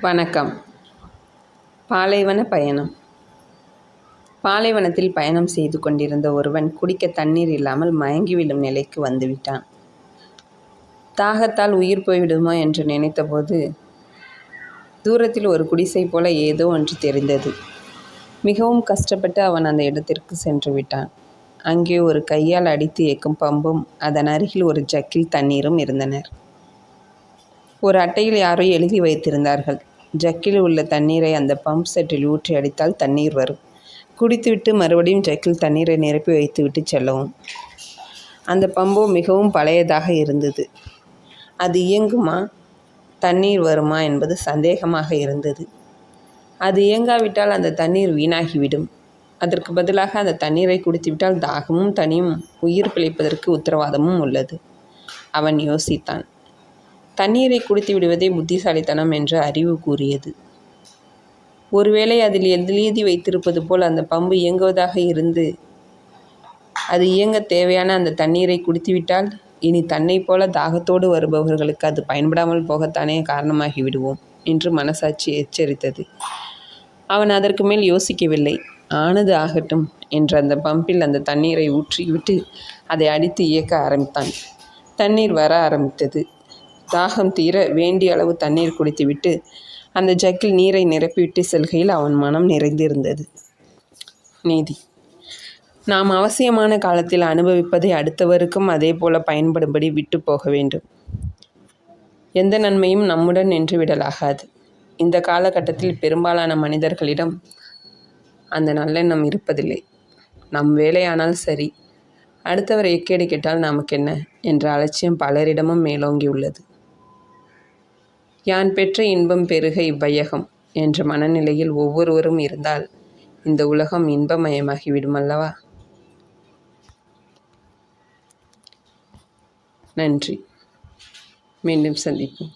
வணக்கம். பாலைவன பயணம். பாலைவனத்தில் பயணம் செய்து கொண்டிருந்த ஒருவன் குடிக்க தண்ணீர் இல்லாமல் மயங்கி விடும் நிலைக்கு வந்துவிட்டான். தாகத்தால் உயிர் போய்விடுமோ என்று நினைத்தபோது தூரத்தில் ஒரு குடிசை போல ஏதோ ஒன்று தெரிந்தது. மிகவும் கஷ்டப்பட்டு அவன் அந்த இடத்திற்கு சென்று விட்டான். அங்கே ஒரு கையால் அடித்து இயக்கும் பம்பும் அதன் அருகில் ஒரு ஜக்கில் தண்ணீரும் இருந்தனர். ஒரு அட்டையில் யாரோ எழுதி வைத்திருந்தார்கள். ஜக்கில் உள்ள தண்ணீரை அந்த பம்ப் செட்டில் ஊற்றி அடித்தால் தண்ணீர் வரும். குடித்துவிட்டு மறுபடியும் ஜக்கில் தண்ணீரை நிரப்பி வைத்துவிட்டு செல்லவும். அந்த பம்பு மிகவும் பழையதாக இருந்தது. அது இயங்குமா? தண்ணீர் வருமா என்பது சந்தேகமாக இருந்தது. அது இயங்காவிட்டால் அந்த தண்ணீர் வீணாகிவிடும். அதற்கு பதிலாக அந்த தண்ணீரை குடித்துவிட்டால் தாகமும் தனியும் உயிர் பிழைப்பதற்கு உத்தரவாதமும் உள்ளது. அவன் யோசித்தான். தண்ணீரை குடித்து விடுவதே புத்திசாலித்தனம் என்று அறிவு கூறியது. ஒருவேளை அதில் எழுதி வைத்திருப்பது போல் அந்த பம்பு இயங்குவதாக இருந்து அது இயங்க தேவையான அந்த தண்ணீரை குடித்துவிட்டால் இனி தன்னை போல தாகத்தோடு வருபவர்களுக்கு அது பயன்படாமல் போகத்தானே காரணமாகி விடுவோம் என்று மனசாட்சி எச்சரித்தது. அவன் அதற்கு மேல் யோசிக்கவில்லை. ஆனது ஆகட்டும் என்று அந்த பம்பில் அந்த தண்ணீரை ஊற்றிவிட்டு அதை அடித்து இயக்க ஆரம்பித்தான். தண்ணீர் வர ஆரம்பித்தது. தாகம் தீர வேண்டிய அளவு தண்ணீர் குடித்துவிட்டு அந்த ஜக்கில் நீரை நிரப்பிவிட்டு செல்கையில் அவன் மனம் நிறைந்திருந்தது. நீதி. நாம் அவசியமான காலத்தில் அனுபவிப்பதை அடுத்தவருக்கும் அதே போல பயன்படும்படி விட்டு போக வேண்டும். எந்த நன்மையும் நம்முடன் நின்று விடலாகாது. இந்த காலகட்டத்தில் பெரும்பாலான மனிதர்களிடம் அந்த நல்லெண்ணம் இருப்பதில்லை. நம் வேலையானால் சரி. அடுத்தவர் எக்கேடு கேட்டால் நமக்கு என்ன என்ற அலட்சியம் பலரிடமும் மேலோங்கியுள்ளது. யான் பெற்ற இன்பம் பெருக இவ்வையகம் என்ற மனநிலையில் ஒவ்வொருவரும் இருந்தால் இந்த உலகம் இன்பமயமாகிவிடும் அல்லவா நன்றி. மீண்டும் சந்திப்போம்.